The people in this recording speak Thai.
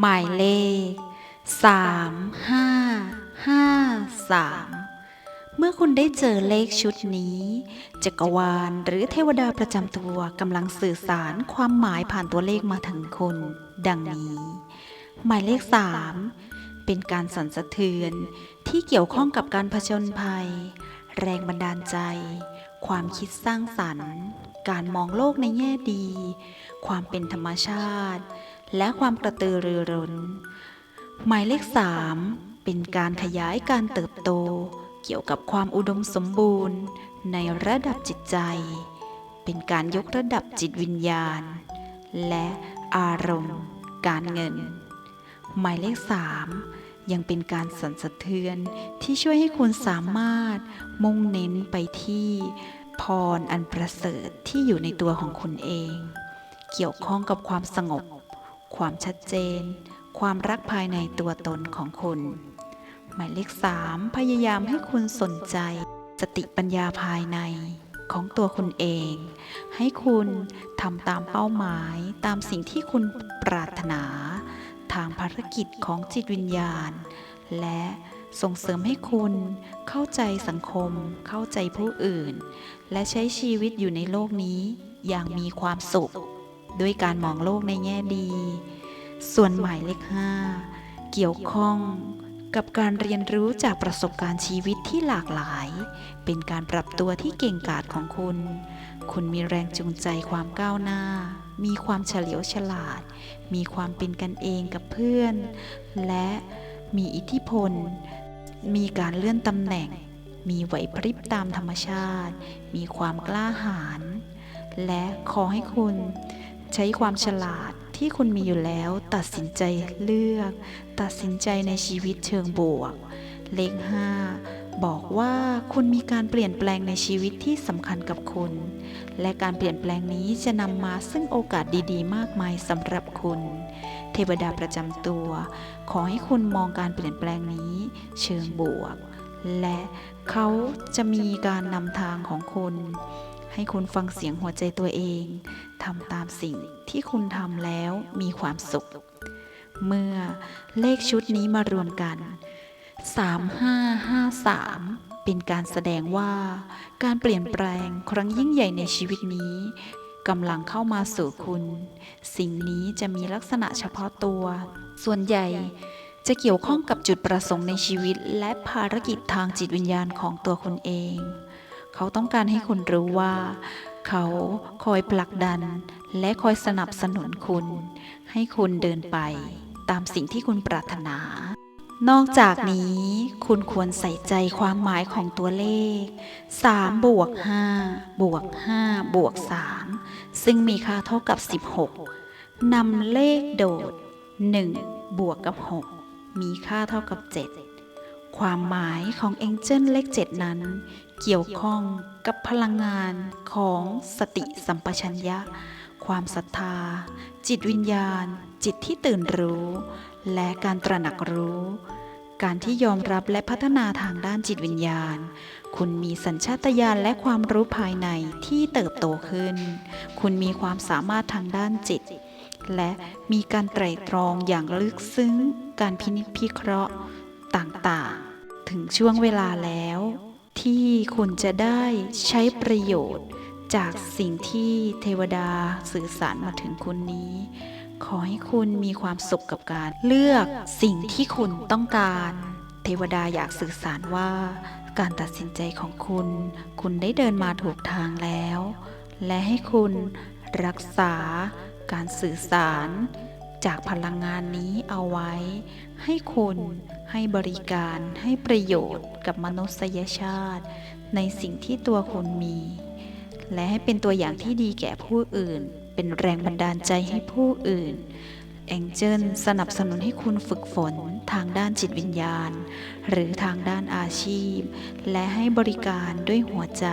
หมายเลข 3 5 5 3 เมื่อคุณได้เจอเลขชุดนี้ จักรวาลหรือเทวดาประจำตัวกำลังสื่อสารความหมายผ่านตัวเลขมาถึงคุณ ดังนี้ หมายเลข 3 เป็นการสั่นสะเทือนที่เกี่ยวข้องกับการผจญภัย แรงบันดาลใจ ความคิดสร้างสรรค์ การมองโลกในแง่ดี ความเป็นธรรมชาติ และความกระตือรือร้น หมายเลข 3 เป็นการขยายการเติบโต เกี่ยวกับความอุดมสมบูรณ์ ในระดับจิตใจ เป็นการยกระดับจิตวิญญาณ และอารมณ์ การเงิน หมายเลข 3 ยังเป็นการสั่นสะเทือนที่ช่วยให้คุณสามารถมุ่งเน้นไปที่พรอันประเสริฐที่อยู่ในตัวของคุณเอง เกี่ยวข้องกับความสงบ ความชัดเจน ความรักภายในตัวตนของคุณ หมายเลข 3 พยายามให้คุณสนใจ สติปัญญาภายในของตัวคุณเอง ให้คุณทำตามเป้าหมายตามสิ่งที่คุณปรารถนา ทางภารกิจของจิตวิญญาณ และส่งเสริมให้คุณเข้าใจสังคม เข้าใจผู้อื่น และใช้ชีวิตอยู่ในโลกนี้อย่างมีความสุข ด้วยการมองโลกในแง่ดี ส่วนหมายเลข5เกี่ยวข้องกับการเรียนรู้จากประสบการณ์ชีวิตที่หลากหลาย เป็นการปรับตัวที่เก่งกาจของคุณ คุณมีแรงจูงใจความก้าวหน้า มีความเฉลียวฉลาด มีความเป็นกันเองกับเพื่อน และมีอิทธิพล มีการเลื่อนตำแหน่ง มีไหวพริบตามธรรมชาติ มีความกล้าหาญ และขอให้คุณ ใช้ความฉลาดที่คุณมีอยู่แล้ว ตัดสินใจเลือก ตัดสินใจในชีวิตเชิงบวก เลข 5 บอกว่าคุณมีการเปลี่ยนแปลงในชีวิตที่สำคัญกับคุณ และการเปลี่ยนแปลงนี้จะนำมาซึ่งโอกาสดีๆ มากมายสำหรับคุณ เทวดาประจำตัว ขอให้คุณมองการเปลี่ยนแปลงนี้ เชิงบวก และเขาจะมีการนำทางของคุณ ให้คุณฟังเสียงหัวใจตัวเองทำตามสิ่งที่คุณทำแล้วมีความสุข เมื่อเลขชุดนี้มารวมกัน 3553 เป็นการแสดงว่าการเปลี่ยนแปลงครั้งยิ่งใหญ่ในชีวิตนี้กำลังเข้ามาสู่คุณ สิ่งนี้จะมีลักษณะเฉพาะตัว ส่วนใหญ่จะเกี่ยวข้องกับจุดประสงค์ในชีวิต และภารกิจทางจิตวิญญาณของตัวคุณเอง เขาต้องการให้คุณรู้ว่า เขาคอยผลักดัน และคอยสนับสนุนคุณ ให้คุณเดินไปตามสิ่งที่คุณปรารถนา นอกจากนี้ คุณควรใส่ใจความหมายของตัวเลข 3 บวก 5 บวก 5 บวก 3 ซึ่งมีค่าเท่ากับ 16นำเลขโดด 1 บวกกับ 6 มีค่าเท่ากับ 7 ความหมายของเอ็งเจิลเลข7นั้น เกี่ยวข้องกับพลังงานของสติสัมปชัญญะ ความศรัทธา จิตวิญญาณ จิตที่ตื่นรู้ และการตระหนักรู้ การที่ยอมรับและพัฒนาทางด้านจิตวิญญาณ คุณมีสัญชาตญาณและความรู้ภายในที่เติบโตขึ้น คุณมีความสามารถทางด้านจิต และมีการไตร่ตรองอย่างลึกซึ้ง การพินิจพิเคราะห์ ต่างๆ ถึงช่วงเวลาแล้ว ที่คุณจะได้ใช้ประโยชน์ จากสิ่งที่เทวดาสื่อสารมาถึงคุณนี้ ขอให้คุณมีความสุขกับการเลือกสิ่งที่คุณต้องการ เทวดาอยากสื่อสารว่า การตัดสินใจของคุณ คุณได้เดินมาถูกทางแล้ว และให้คุณรักษาการสื่อสาร จากพลังงานนี้เอาไว้ ให้คุณให้บริการให้ประโยชน์กับมนุษยชาติ ในสิ่งที่ตัวคุณมี และให้เป็นตัวอย่างที่ดีแก่ผู้อื่น เป็นแรงบันดาลใจให้ผู้อื่นแองเจิลสนับสนุนให้คุณฝึกฝนทางด้านจิตวิญญาณ หรือทางด้านอาชีพ และให้บริการด้วยหัวใจ